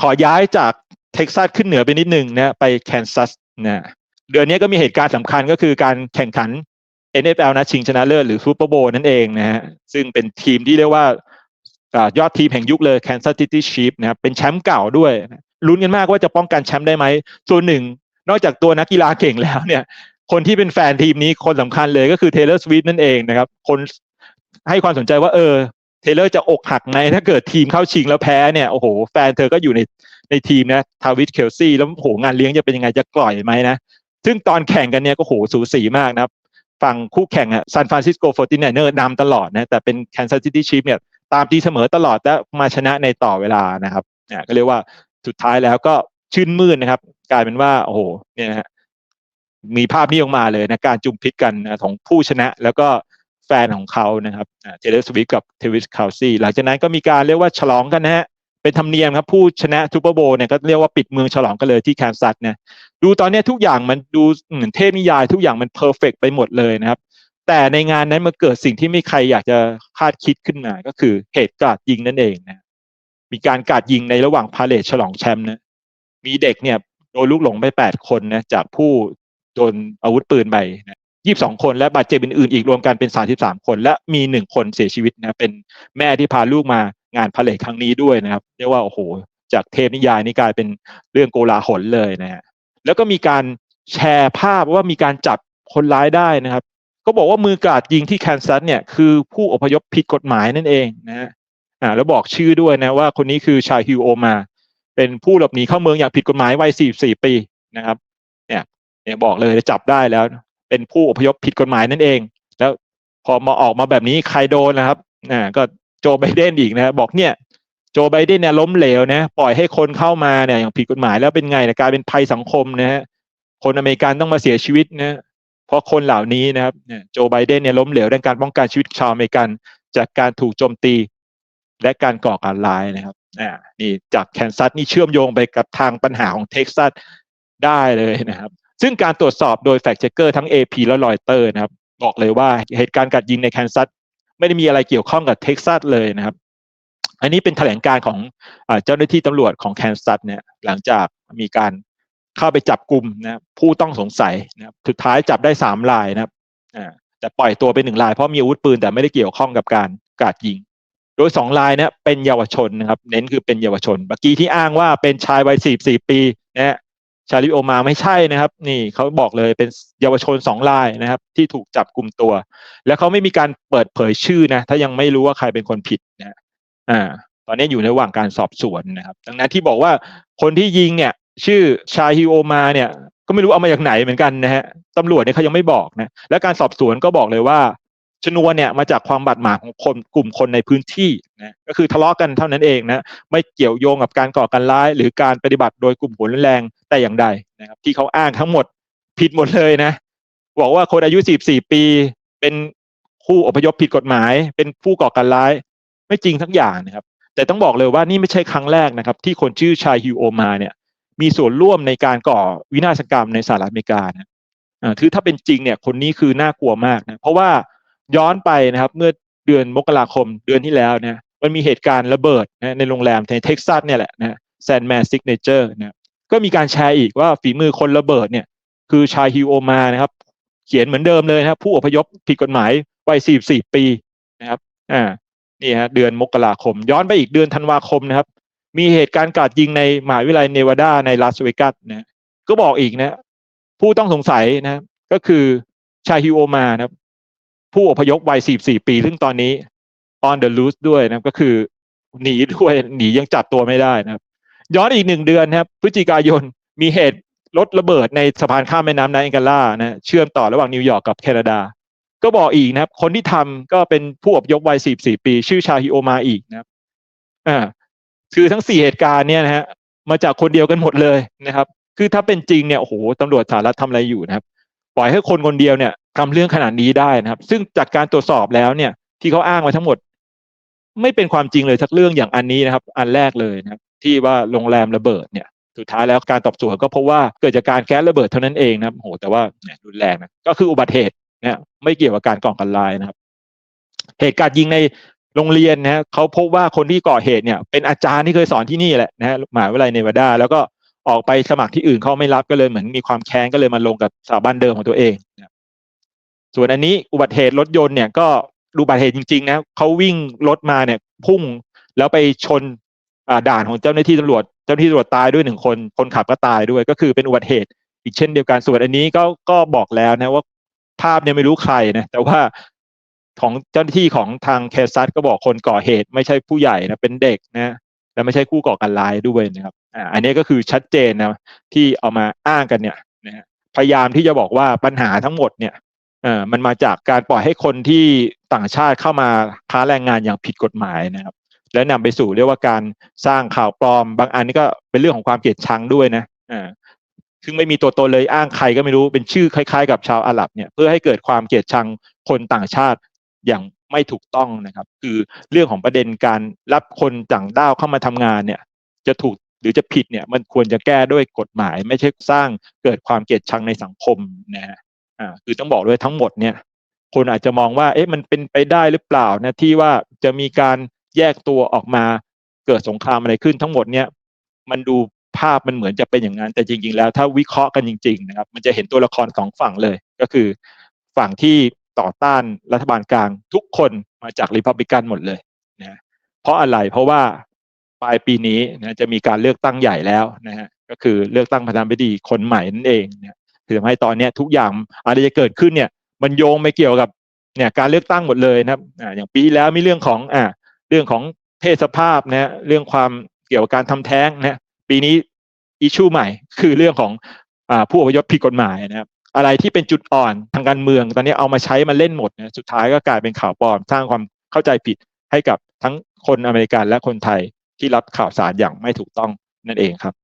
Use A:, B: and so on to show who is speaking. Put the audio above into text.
A: ขอย้ายจากเท็กซัสขึ้นเหนือไปนิดนึงนะไปแคนซัสนะเดือนนี้ก็มีเหตุการณ์สำคัญก็คือการแข่งขัน NFL นะชิงชนะเลิศหรือซูเปอร์โบว์นั่นเองนะฮะซึ่งเป็นทีมที่เรียกว่าอ่ายอดทีมแห่งยุคเลย Kansas City Chiefs นะครับเป็นแชมป์เก่าด้วยลุ้นกันมากว่าจะป้องกันแชมป์ได้ไหมส่วนหนึ่ง นอกจากตัวนักกีฬาเก่งแล้วเนี่ย คนที่เป็นแฟนทีมนี้คนสำคัญเลยก็คือ Taylor Swift นั่นเองนะครับ คนให้ความสนใจว่าเออ เทเลอร์จะอกหักไหมถ้าเกิดทีมเข้าชิงแล้วแพ้เนี่ยโอ้โหแฟนเธอก็อยู่ในในทีมนะทาวิสเคลซี่แล้วโอ้โหงานเลี้ยงจะเป็นยังไงจะกล่อยไหมนะ ซึ่งตอนแข่งกันเนี่ยก็โหสูสีมากนะครับฝั่งคู่แข่งอะซานฟรานซิสโกโฟร์ตินเนอร์นำตลอดนะแต่เป็นแคนซัสซิตี้ชีฟเนี่ยตามตีเสมอตลอดและมาชนะในต่อเวลานะครับเนี่ยก็เรียกว่าสุดท้ายแล้วก็ชื่นมื่นนะครับ กลายเป็นว่าโอ้โหเนี่ยนะฮะมีภาพนี้ออกมาเลยนะการจุมพิษกันนะของผู้ชนะแล้วก็ แฟนของเขานะครับเทเลสวิฟกับเทวิสคาวซี่หลังจากนั้นก็มีการเรียกว่าฉลองกันนะฮะเป็นธรรมเนียมครับผู้ชนะซูเปอร์โบเนี่ยก็เรียกว่าปิดเมืองฉลองกันเลยที่แคนซัสเนี่ยดูตอนนี้ทุกอย่างมันดูเหมือนเทพนิยายทุกอย่างมันเพอร์เฟกไปหมดเลยนะครับ แต่ในงานนั้นมันเกิดสิ่งที่ไม่ใครอยากจะคาดคิดขึ้นมาก็คือเหตุการณ์ยิงนั่นเองนะมีการกาดยิงในระหว่างพาเลทฉลองแชมป์นะมีเด็กเนี่ยโดนลูกหลงไปแปดคนนะจากผู้โดนอาวุธปืนไปนะ ยี่สิบสองคนและบาดเจ็บอื่นๆอีกรวมกันเป็นสาสิบสามคน และมีหนึ่งคนเสียชีวิตนะเป็นแม่ที่พาลูกมางานพาเลทครั้งนี้ด้วยนะครับ เรียกว่าโอ้โห จากเทพนิยายนี่กลายเป็นเรื่องโกลาหลเลยนะฮะแล้วก็มีการแชร์ภาพว่ามีการจับคนร้ายได้นะครับ ก็บอกว่ามือกาดยิงที่แคนซัสเนี่ยคือผู้อพยพผิดกฎหมายนั่นเองนะฮะอ่าแล้วบอกชื่อด้วยนะว่าคนนี้คือชายฮิวโอมา เป็นผู้หลบหนีเข้าเมืองอย่างผิดกฎหมายวัย 44 ปีนะครับ เนี่ยเนี่ยบอกเลยจับได้แล้ว เป็นผู้อพยพผิดกฎหมายนั่นเอง แล้วพอมาออกมาแบบนี้ใครโดนนะครับอ่าก็โจไบเดนอีกนะบอกเนี่ยโจไบเดนเนี่ยล้มเหลวนะปล่อยให้คนเข้ามาเนี่ยอย่างผิดกฎหมายแล้วเป็นไงนะกลายเป็นภัยสังคมนะฮะคนอเมริกันต้องมาเสียชีวิตนะเพราะคนเหล่านี้นะครับโจไบเดนเนี่ยล้มเหลวในการป้องกันชีวิตชาวอเมริกัน จากการถูกโจมตี และการก่อการร้ายนะครับอ่านี่จากแคนซัสนี่เชื่อมโยงไปกับทางปัญหาของเท็กซัสได้เลยนะครับ ซึ่งการตรวจสอบโดยแฟกเชคเกอร์ทั้ง AP และรอยเตอร์นะครับบอกเลยว่าเหตุการณ์กัดยิงในแคนซัสไม่ได้มีอะไรเกี่ยวข้องกับเท็กซัสเลยนะครับ อันนี้เป็นแถลงการของเจ้าหน้าที่ตำรวจของแคนซัสเนี่ยหลังจากมีการเข้าไปจับกลุ่มนะผู้ต้องสงสัยนะครับสุดท้ายจับได้สามรายนะครับแต่ปล่อยตัวไปหนึ่งรายเพราะมีอาวุธปืนแต่ไม่ได้เกี่ยวข้องกับการกาดยิง โดยสองรายเนี่ยเป็นเยาวชนนะครับ เน้นคือเป็นเยาวชน เมื่อกี้ที่อ้างว่าเป็นชายวัยสี่สี่ปีนะ ชาลิโอมาไม่ใช่นะครับ นี่เขาบอกเลยเป็นเยาวชนสองรายนะครับ ที่ถูกจับกลุ่มตัว แล้วเขาไม่มีการเปิดเผยชื่อนะ ถ้ายังไม่รู้ว่าใครเป็นคนผิดนะอ่า ตอนนี้อยู่ในระหว่างการสอบสวนนะครับ ดังนั้นที่บอกว่าคนที่ยิงเนี่ย ชื่อชาฮิโอมาเนี่ย ก็ไม่รู้เอามาจากไหนเหมือนกันนะฮะตำรวจเนี่ยเขายังไม่บอกนะ และการสอบสวนก็บอกเลยว่า ชนวนเนี่ยมาจากความบาดหมางของคนกลุ่มคนในพื้นที่นะก็คือทะเลาะกันเท่านั้นเองนะไม่เกี่ยวโยงกับการก่อการร้าย หรือการปฏิบัติโดยกลุ่มผลแรงแต่อย่างใดนะครับที่เขาอ้างทั้งหมดผิดหมดเลยนะบอกว่าคนอายุ 44 ปี เป็นผู้อพยพผิดกฎหมาย เป็นผู้ก่อการร้าย ไม่จริงทั้งอย่างนะครับ แต่ต้องบอกเลยว่านี่ไม่ใช่ครั้งแรกนะครับ ที่คนชื่อชายฮิวโอมาเนี่ย มีส่วนร่วมในการก่อวินาศกรรมในสหรัฐอเมริกานะอ่าคือถ้าเป็นจริงเนี่ยคนนี้คือน่ากลัวมากนะเพราะว่า ย้อนไปนะครับ เมื่อเดือนมกราคมเดือนที่แล้วเนี่ยมันมีเหตุการณ์ระเบิดนะในโรงแรมในเท็กซัสเนี่ยแหละนะแซนแมนซิกเนเจอร์นะก็มีการแชร์อีกว่าฝีมือคนระเบิดเนี่ย คือชายฮิวโอมานะครับ เขียนเหมือนเดิมเลยนะครับผู้อพยพผิดกฎหมายวัย 44 ปีนะครับอ่านี่ฮะเดือนมกราคม ย้อนไปอีกเดือนธันวาคมนะครับ มีเหตุการณ์กราดยิงในมหาวิทยาลัยเนวาดาในลาสเวกัสนะก็บอกอีกนะ ผู้ต้องสงสัยนะ ก็คือชายฮิวโอมานะครับ ผู้อพยพวัย 44 ปี ซึ่งตอนนี้ on the loose ด้วยนะก็คือ หนีด้วยหนียังจับตัวไม่ได้นะครับ ย้อนอีกหนึ่งเดือนนะครับพฤศจิกายนมีเหตุรถระเบิดในสะพานข้ามแม่น้ำไนแองการ่านะเชื่อมต่อระหว่างนิวยอร์กกับแคนาดา ก็บอกอีกนะครับ คนที่ทำก็เป็นผู้อพยพวัย 44 ปี ชื่อชาฮิโอมาอีกนะครับอ่าคือทั้งสี่เหตุการณ์เนี่ยนะฮะมาจากคนเดียวกันหมดเลยนะครับ คือถ้าเป็นจริงเนี่ยโอ้โหตำรวจสหรัฐทำอะไรอยู่นะครับ ปล่อยให้คนคนเดียวเนี่ยทำเรื่องขนาดนี้ได้นะครับ ซึ่งจากการตรวจสอบแล้วเนี่ย ที่เขาอ้างมาทั้งหมด ไม่เป็นความจริงเลยสักเรื่องอย่างอันนี้นะครับ อันแรกเลยนะครับ ที่ว่าโรงแรมระเบิดเนี่ย สุดท้ายแล้วการตอบสวนก็เพราะว่าเกิดจากการแก๊สระเบิดเท่านั้นเองนะครับโหแต่ว่าเนี่ยรุนแรงนะก็คืออุบัติเหตุเนี่ยไม่เกี่ยวกับการก่อการร้ายนะครับ เหตุการณ์ยิงในโรงเรียนนะเขาพบว่าคนที่ก่อเหตุเนี่ย เป็นอาจารย์ที่เคยสอนที่นี่แหละนะฮะมหาวิทยาลัยเนวาดา แล้วก็ออกไปสมัครที่อื่นเขาไม่รับก็เลยเหมือนมีความแค้นก็เลยมาลงกับสถาบันเดิมของตัวเองนะ ส่วนอันนี้อุบัติเหตุรถยนต์เนี่ยก็ดูอุบัติเหตุจริงๆนะเขาวิ่งรถมาเนี่ยพุ่งแล้วไปชนด่านของเจ้าหน้าที่ตำรวจ เจ้าหน้าที่ตำรวจตายด้วยหนึ่งคน คนขับก็ตายด้วย ก็คือเป็นอุบัติเหตุ อีกเช่นเดียวกันส่วนอันนี้ก็ก็บอกแล้วนะว่าภาพเนี่ยไม่รู้ใครนะแต่ว่าของเจ้าหน้าที่ของทางเคซัสก็บอกคนก่อเหตุ ไม่ใช่ผู้ใหญ่นะเป็นเด็กนะและไม่ใช่ผู้ก่อการร้ายด้วยนะครับอ่าอันนี้ก็คือชัดเจนนะที่เอามาอ้างกันเนี่ยนะพยายามที่จะบอกว่าปัญหาทั้งหมดเนี่ย เอ่อมันมาจากการปล่อยให้คนที่ต่างชาติเข้ามาค้าแรงงานอย่างผิดกฎหมายนะครับ และนำไปสู่เรียกว่าการสร้างข่าวปลอม บางอันนี่ก็เป็นเรื่องของความเกลียดชังด้วยนะอ่าซึ่งไม่มีตัวตนเลยอ้างใครก็ไม่รู้เป็นชื่อคล้ายๆ กับชาวอาหรับเนี่ยเพื่อให้เกิดความเกลียดชังคนต่างชาติอย่างไม่ถูกต้องนะครับ คือเรื่องของประเด็นการรับคนต่างด้าวเข้ามาทำงานเนี่ย จะถูกหรือจะผิดเนี่ยมันควรจะแก้ด้วยกฎหมาย ไม่ใช่สร้างเกิดความเกลียดชังในสังคมนะฮะ อ่าคือต้องบอกด้วยทั้งหมดเนี่ย คนอาจจะมองว่า เอ๊ะมันเป็นไปได้หรือเปล่านะที่ว่าจะมีการแยกตัวออกมาเกิดสงครามอะไรขึ้นทั้งหมดเนี่ย มันดูภาพมันเหมือนจะเป็นอย่างนั้น แต่จริง ๆ แล้วถ้าวิเคราะห์กันจริง ๆ นะครับ มันจะเห็นตัวละครสองฝั่งเลย ก็คือฝั่งที่ต่อต้านรัฐบาลกลางทุกคนมาจากริพับลิกันหมดเลยนะเพราะอะไรเพราะว่าปลายปีนี้นะจะมีการเลือกตั้งใหญ่แล้วนะฮะก็คือเลือกตั้งประธานาธิบดีคนใหม่นั่นเองนะ คือทำให้ตอนนี้ทุกอย่างอะไรจะเกิดขึ้นเนี่ยมันโยงไม่เกี่ยวกับเนี่ยการเลือกตั้งหมดเลยนะครับอ่าอย่างปีแล้วมีเรื่องของอ่าเรื่องของเพศสภาพนะเรื่องความเกี่ยวกับการทำแท้งนะปีนี้อิชูใหม่คือเรื่องของอ่าผู้อพยพผิดกฎหมายนะครับอะไรที่เป็นจุดอ่อนทางการเมือง ตอนนี้เอามาใช้มาเล่นหมดนะสุดท้ายก็กลายเป็นข่าวปลอม สร้างความเข้าใจผิดให้กับทั้งคนอเมริกันและคนไทยที่รับข่าวสารอย่างไม่ถูกต้องนั่นเองครับ